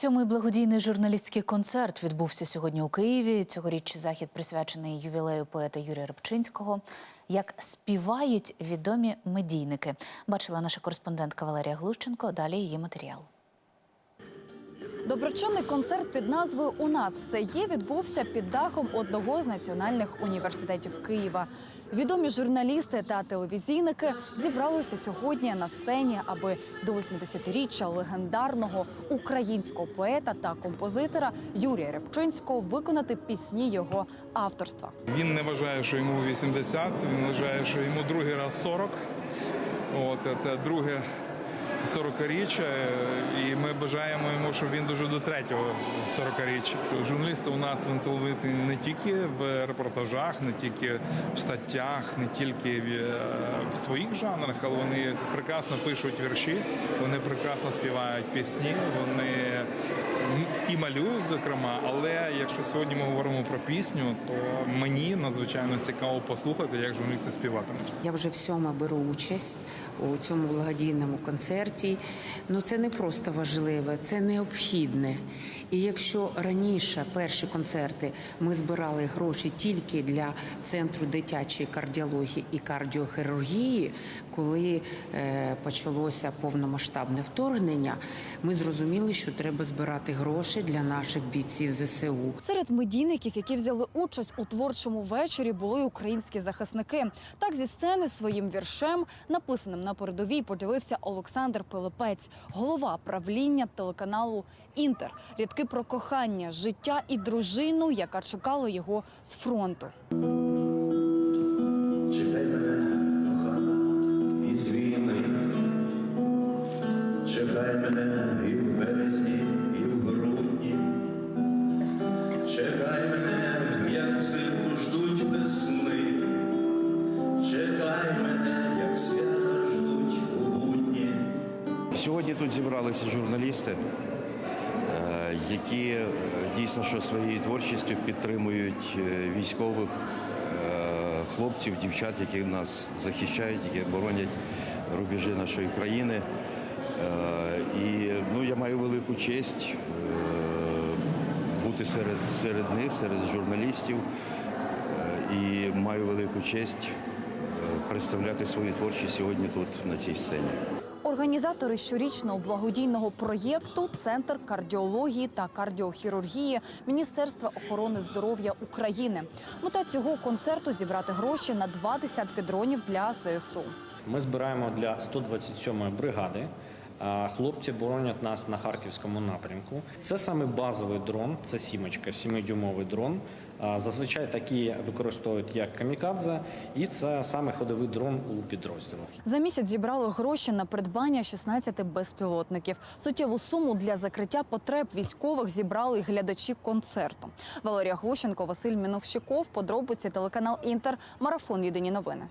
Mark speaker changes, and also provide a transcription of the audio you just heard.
Speaker 1: Сьомий благодійний журналістський концерт відбувся сьогодні у Києві. Цьогоріч захід присвячений ювілею поета Юрія Рибчинського. Як співають відомі медійники, бачила наша кореспондентка Валерія Глущенко. Далі її матеріал.
Speaker 2: Доброчинний концерт під назвою У нас все є відбувся під дахом одного з національних університетів Києва. Відомі журналісти та телевізійники зібралися сьогодні на сцені, аби до 80-річчя легендарного українського поета та композитора Юрія Рябчинського виконати пісні його авторства.
Speaker 3: Він не вважає, що йому 80, він вважає, що йому другий раз 40. От, це друге 40-річчя, і ми бажаємо йому, щоб він дожив до третього 40-річчя. Журналісти у нас він не тільки в репортажах, не тільки в статтях, не тільки в, е, в своїх жанрах, але вони прекрасно пишуть вірші, вони прекрасно співають пісні, вони і малюють, зокрема. Але якщо сьогодні ми говоримо про пісню, то мені надзвичайно цікаво послухати, як журналісти співатимуть.
Speaker 4: Я вже всьома беру участь у цьому благодійному концерті. Ну це не просто важливе, це необхідне. І якщо раніше перші концерти ми збирали гроші тільки для центру дитячої кардіології і кардіохірургії, коли е, почалося повномасштабне вторгнення, ми зрозуміли, що треба збирати гроші для наших бійців ЗСУ.
Speaker 2: Серед медійників, які взяли участь у творчому вечорі, були українські захисники. Так зі сцени своїм віршем, написаним на передовій, поділився Олександр Пилипець, голова правління телеканалу Інтер. Рядки про кохання, життя і дружину, яка чекала його з фронту.
Speaker 5: Чекай мене, кохана, із війни. Чекай мене і в березні, і в грудні. Чекай мене, як взимку ждуть весни. Чекай мене, як свята ждуть у будні.
Speaker 6: Сьогодні тут зібралися журналісти, які е, дійсно що своєю творчістю підтримують е, військових е, хлопців, дівчат, які нас захищають, які боронять рубежі нашої країни. І ну, я маю велику честь бути серед, серед них, серед журналістів. І маю велику честь представляти свою творчість сьогодні тут, на цій сцені.
Speaker 2: Організатори щорічного благодійного проєкту Центр кардіології та кардіохірургії Міністерства охорони здоров'я України. Мета цього концерту зібрати гроші на два десятки дронів для ЗСУ.
Speaker 7: Ми збираємо для 127-ї бригади. Хлопці боронять нас на харківському напрямку. Це саме базовий дрон, це сімочка, 7-дюймовий дрон. Зазвичай такі використовують як камікадзе, і це саме ходовий дрон у підрозділах.
Speaker 2: За місяць зібрали гроші на придбання 16 безпілотників. Суттєву суму для закриття потреб військових зібрали й глядачі концерту. Валерія Глущенко, Василь Міновщиков. Подробиці телеканал Інтер. Марафон. Єдині новини.